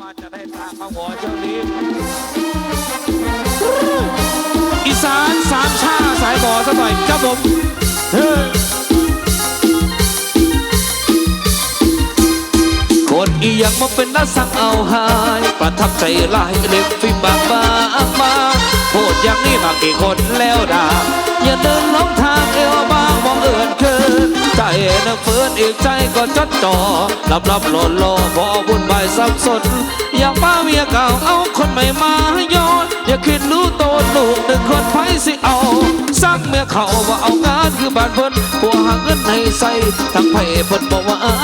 ว่าจะได้ตามมาหัวเจ้านี้อีสานสามชาสายบ่อสักหน่อยครับผมเฮ้ยคนอีหยังมาเป็นนักสั่งเอาหาย ประทับใจหลายเล็บฟิบางบางมาพูดอย่างนี้มากี่คนแล้วด่าอย่าเดินหลงทางเอว นใจนักเฟื่อนอีกใจก็จดจ่อรับรับโลนโลพอวุ่นวายสับสนอยากป้าเมียเก่าเอาคนใหม่มาย้อนอย่าคิดรู้โตนลูกหนึ่งคนไผสิเอาสั่งเมียเขาว่าเอางานคือบ้านเพิ่นผัวหาเงินให้ใส่ทั้งไผเพิ่นบอกว่าอา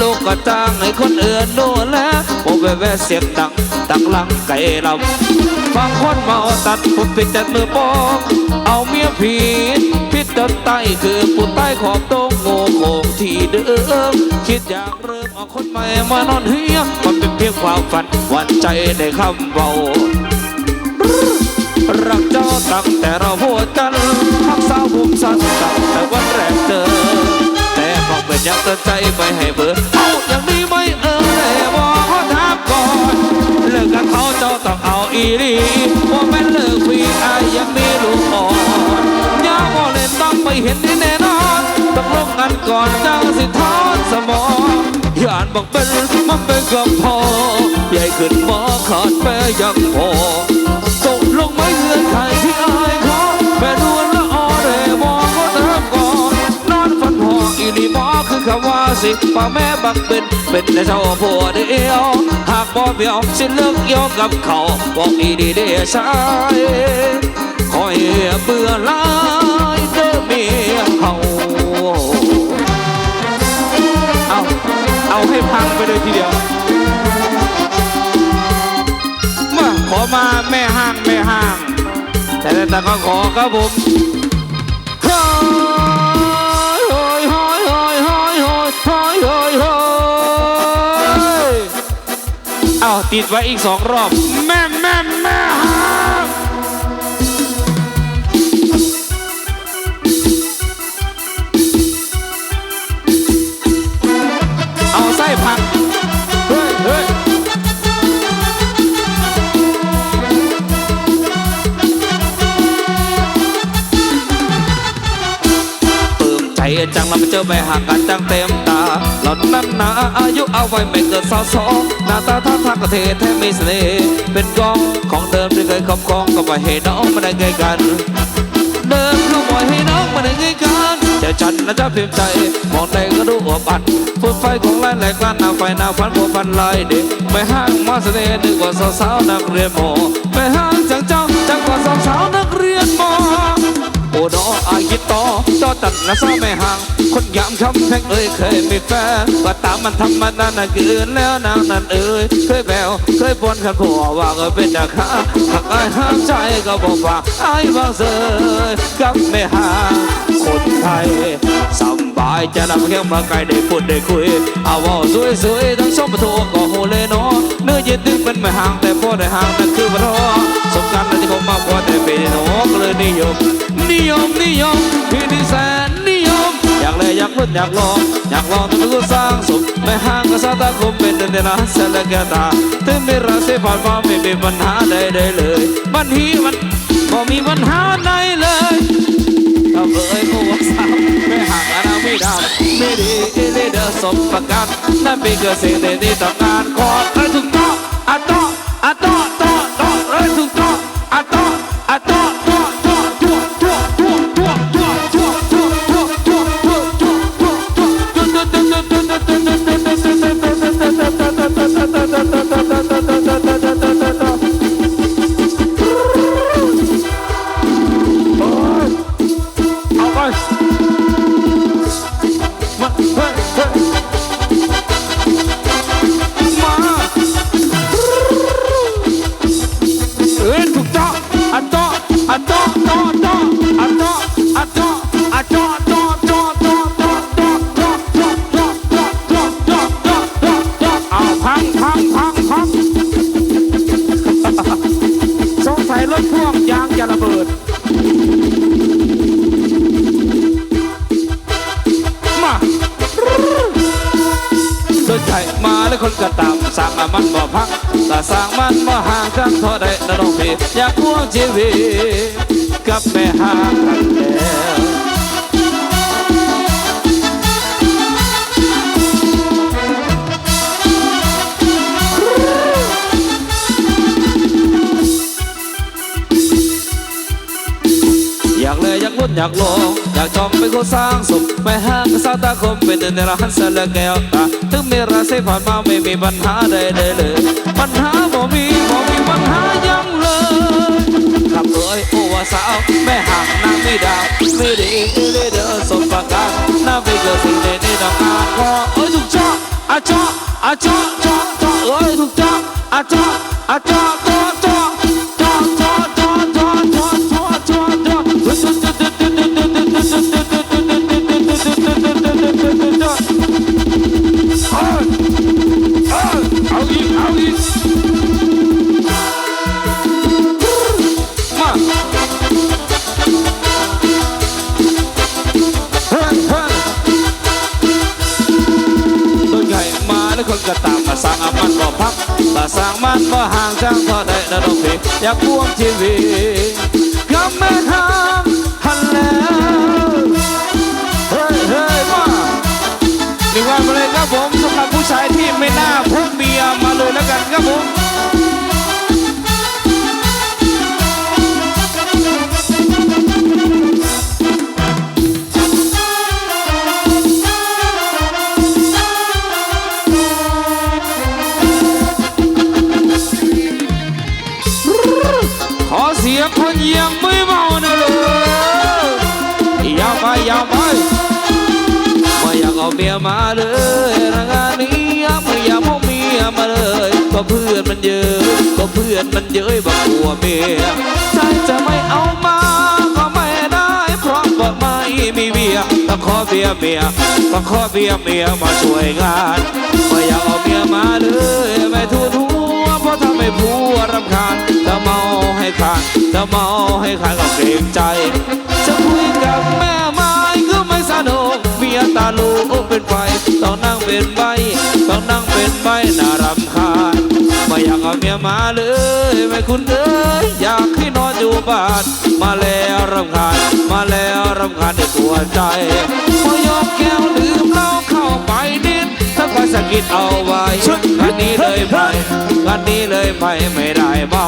ลูกก็จ้างให้คนอื่นดูแลโอ้แว่แว่เสียงดังตังหลังไก่ลำฟังคนเมาตัดผมปิดแต่มือปอกเอาเมียผิด ผิดจนใต้คือผู้ใต้ขอบโตงโง่โคงที่เดิมคิดอยากเริ่มเอาคนใหม่มานอนเฮียมันเป็นเพียงความฝันหวันใจในคำเบารักเจ้าตั้งแต่เราพูดกันทักสาวผมสั้นตั้งแต่วันแรกเจอ แต่บอกเป็นอยังเตือนใจไม่ให้เบื่อเอาอย่างนี้ ต้องไปเห็นแน่นอนต้องลงกันก่อนจังสิทอนสมองยานบอกเป็นมันเป็นกับพอใหญ่ขึ้นหมอขาดแม่ยังพอตกลงไม่เงื่อนไขที่อายเขาแม่นวลละออเรมองก็เติมก่อนนอนฝันพออีนี่บอคือคำว่าสิป่าแม่บักเป็นเป็นแต่เจ้าผัวเดียวหากบ่เบี้ยวสิเลิกยอกับเขาบอกอีนี่เดียชายคอยเบื่อหลา เอเมียเขาเอาเอาให้พังไปเลยทีเดียวมาขอมาแม่ห้างแม่ห้าง แต่แต่ก็ขอครับผมเฮ้ยเฮ้ยเฮ้ยเฮ้ยเฮ้ยเฮ้ยเฮ้ยเฮ้ยเฮ้ยเอาติดไว้อีกสองรอบ แม่แม่ จจังเราไปเจอไปห่างกันจังเต็มตาหล่อนนั้นนาอายุเอาไว้ไม่เกินสาวสองหน้าตาท่าทางก็เท่แท้ไมีเสน่ห์เป็นกองของเดิมที่เคยครอบครองก็ไม่ให้น้องมาได้ไงกัน เดิมก็บ่อยให้น้องมาได้ไงกันแต่ฉันนะจะเพียงใจมองใดก็ดูอวบอันพูดไฟของลายแหลกล้านหน้าไฟหน้าฟันบัวพันลายเด็กไม่ห้างมาเสน่ห์นึกว่าสาวๆนักเรียนมอไม่ห้างจังเจ้าจังกว่าสาวๆนักเรียนมอโอ้ ดออายิตอตอตัดและซ้อไม่ห่าง คนยามคำแพงเอ้ยเคยมีแฟนก็ตามมันทำมันนั่นน่ะกินแล้วนางนั่นเอ้ยเคยแบวเคยปนขันผัวว่าก็เป็นราคาหักไอายห้ามใจก็บอกว่าไอายบางเสยกับไม่ห่างคนไทยสบายจะนำแค่มาไกลได้พูดได้คุยเอาว่าสวยๆทั้งสองประตูก็โหเลยเนาะเนื้อเย็นดึงเป็นไม่ห่างแต่พอได้ห่างนั่นคือปะทอ สมการนั้นที่ผมมาพอแต่เป็นนกเลยนิยม นิยมนิยมพี่นี่แสนนิยม อยากเลยอยากลุ้นอยากลองอยากลองต้องรู้สร้างสุขไม่ห่างก็สาตาคมเป็นเดินเดินนะเสลกตาถึงไม่รักเสีผ่านมาไม่มีปัญหาใดๆเลยบันทีมันก็มีปัญหาใดเลยถ้าเอ่ยก็ว่าสาวไม่ห่างอนาไม่ดำไม่ดีเลยเดอสมประกันนั่นเป็นคือสิ่งที่ต้องการขอเอ้ถูกต้องอะต้องอะต้องต้อต้อง คนก็ตามสร้างมันบ่พักแต่สร้างมันบ่ห่างกันเท่าใดนะน้องพี่อยากพ่วงชีวิตกับแม่ห่างกันแล้ว อยากเลยอยากลองอยากจอมเป็นคนสร้างสมไม่ห้างก็สาตาคมเป็นในร้านสลอแก้วตาถึงมีราศีผ่านมาไม่มีปัญหาใดๆเลย ปัญหาบ่มีบ่มีปัญหายังเลยครับเอ้ยโอว่าสาวแม่ห่างนางไม่ดาวไม่ด้ไม่ได้เดินสมประการน้าไม่เกิดสิ่งใดในดอกงานก็เอ้ยถูกจ้าอาจ้าอาจ้าจ้าจ้าเอ้ยถูกจ้าอาจ้าอาจ้าจ้าจ้า สร้างมันบ่ห่างจังเท่าใดนะน้องพี่อยากพ่วงชีวิตกับแม่ห้างหันแล้วเฮ้ยเฮ้ยมาหนึ่งวันมาเลยครับผมสำหรับผู้ชายที่ไม่น่าพกเมียมาเลยแล้วกันครับผม เมียมาเลยนะงานนี้ไม่อยากพกเมียมาเลยก็เพื่อนมันเยอะก็เพื่อนมันเยอะบอกกลัวเมียใจจะไม่เอามาก็ไม่ได้เพราะก็ไม่มีเมียต้องขอเบียเมียต้องขอเบียเมียมาช่วยงานไม่อยากเอาเมียมาเลยไม่ทูนหัวเพราะทำให้ผัวรำคาญจะเมาให้ขาดจะเมาให้ขาดก็เกรงใจ จะคุยกับ ตาลูกเป็นไฟต้องนั่งเป็นใบต้องนั่งเป็นใบน่ารำคาญไม่อยากเอาเมียมาเลยไม่คุณเอ้ยอยากให้นอนอยู่บ้าน มาแล้วรำคาญมาแล้วรำคาญในตัวใจพอยกแก้วดื่มเหล้าเข้าไปนิดถ้าคอยสะกิดเอาไว้งานนี้เลยไปงานนี้เลยไปไม่ได้เมา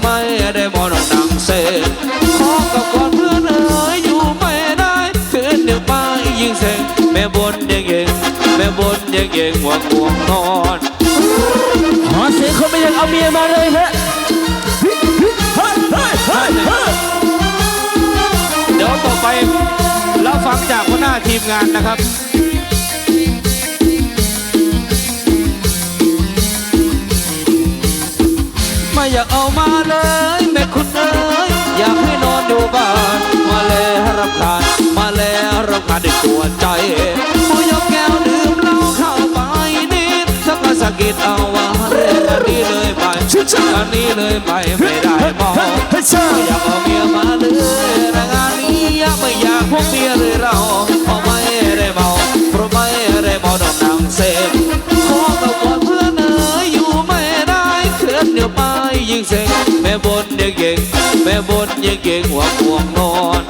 ไม่ได้เมาหนองนังเซนขอกับก่อนเพื่อนเอ๋ยอยู่ไม่ได้คืนเดียวไปยิงเสงแม่บนยังเก่งแม่บนยังเก่งว่าง่วงนอนขอเสียงคนไม่อยากเอาเมียมาเลยฮะเฮ้ยเฮ้ยเฮ้ยเฮ้ยเฮ้ยเดี๋ยวต่อไปเราฟังจากหัวหน้าทีมงานนะครับ ไม่อยากเอามาเลยแม่คุณเอ๋ยอยากให้นอนอยู่บ้าน มาแล้วรำคาญมาแล้วรำคาญด้วยตัวใจผู้ยกแก้วดื่มเหล้าเข้าไปนิดสักกะสะกิดเอาว่าเรื่องอันนี้เลยไปอันนี้เลยไปไม่ได้มองอยากเอาเมียมาเลยงานนี้ไม่อยากพบเมียเลยเรา ม่บนเก่งแม่บนเก่งหัวห่วงนอน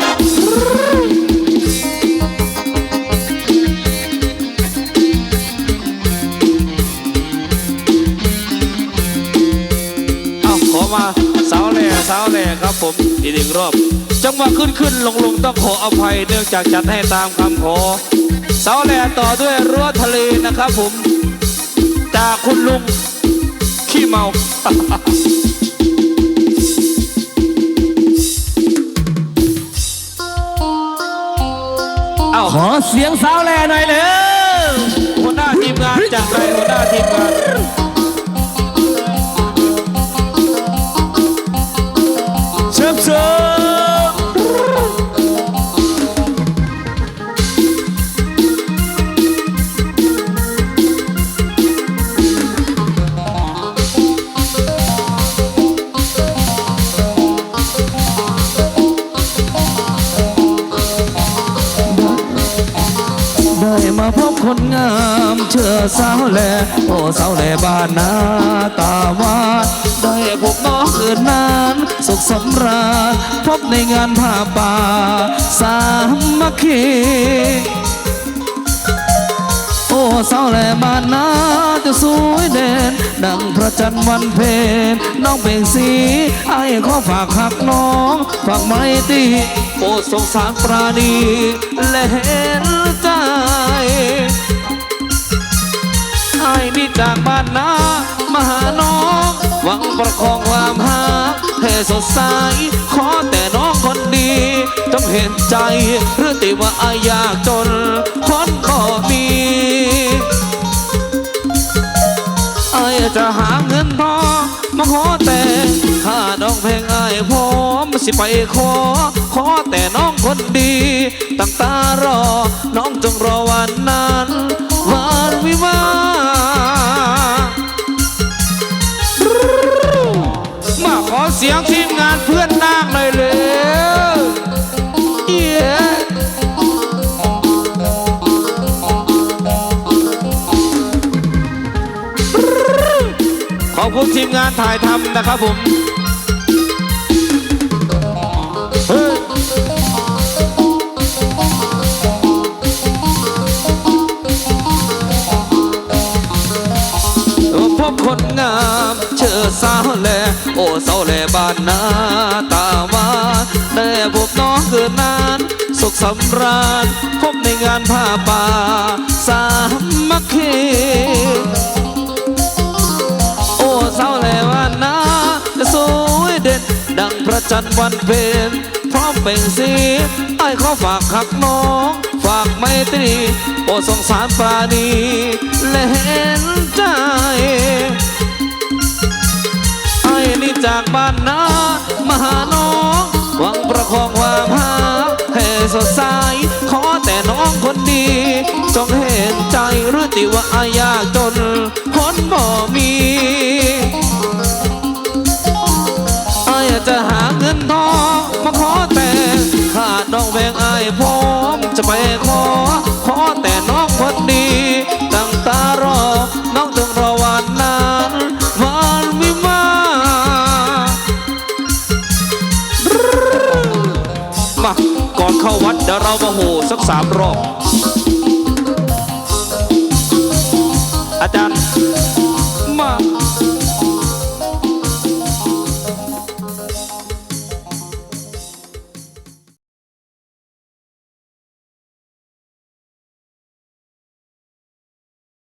เอาขอมาสาวแหล่สาวแหล่ครับผมอีกหนึ่งรอบ จังหวะขึ้นขึ้นลงลงต้องขออภัยเนื่องจากจัดให้ตามคำขอ สาวแหล่ต่อด้วยรั้วทะเลนะครับผม จากคุณลุงขี้เมา ขอเสียงสาวแลหน่อยเร็วหัวหน้าทีมงานจากไปหัวหน้าทีมงานเชิบเชิบ มาพบคนงามเชื่อสาวแลโอ้สาวแลบ้านนาตาวาดได้พบน้องคืนนานสุขสำราญพบในงานผ้าป่าสามัคคีโอ้สาวแหล่บ้านนาจะสวยเด่นดังพระจันทร์วันเพ็ญน้องเบ่งสีไอ้ขอฝากหักน้องฝากไม้ตีโอ้สงสารปราณีและเห็น ด่ากบ้านนามาหาน้อง หวังประคองความหาให้สดใส ขอแต่น้องคนดี จงเห็นใจหรือติว่าอายากจน คนก็มีไอจะหาเงินทองมาขอแต่ข้าน้องเพลงไอ้ผมสิไปขอ ขอแต่น้องคนดี ตั้งตารอ น้องจงรอวันนั้นวัน ขอบคุณทีมงานถ่ายทำนะครับผมพบคนงามเชื่อสาวแลโอ้สาวแลบ้านนาตามาได้พบน้องเกิดนาน สุขสำราญพบในงานผ้าป่า ดังพระจันทร์วันเพ็ญพร้อมเป่งสีไอ้ขอฝากหักน้อง ฝากไมตรีโอสงสารปราณีและเห็นใจไอ้นี่จากบ้านนามาหาน้องหวังประคองความหาให้สดใสขอแต่น้องคนดี จงเห็นใจหรือติว่าอายากจนคนบ่ อนเข้าวัดเดี๋ยวเรามาโหสักสามรอบ อาจารย์